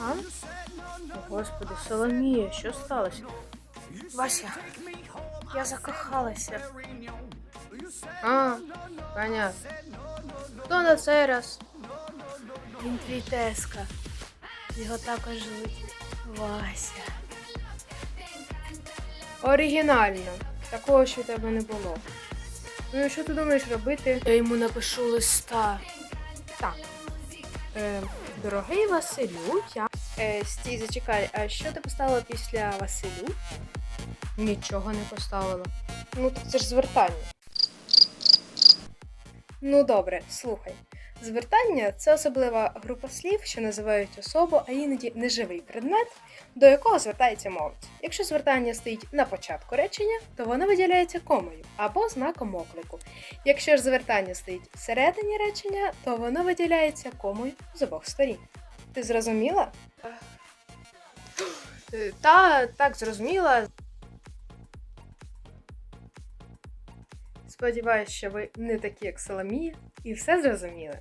А? О, Господи, Соломія, що сталося? Вася, я закохалася. А, понятно. Хто на цей раз? Він твій тезка. Його також звуть Вася. Оригінально. Такого ще в тебе не було. Ну і що ти думаєш робити? Я йому напишу листа. Так. Е, дорогий Василю, я. Е, стій, зачекай, а що ти поставила після Василю? Нічого не поставила. Ну, це ж звертання. Ну добре, слухай. Звертання це особлива група слів, що називають особу, а іноді неживий предмет, до якого звертається мовець. Якщо звертання стоїть на початку речення, то воно виділяється комою або знаком оклику. Якщо ж звертання стоїть всередині речення, то воно виділяється комою з обох сторін. Ти зрозуміла? Та, так, зрозуміла. Сподіваюсь, що ви не такі, як Соломія, і все зрозуміли.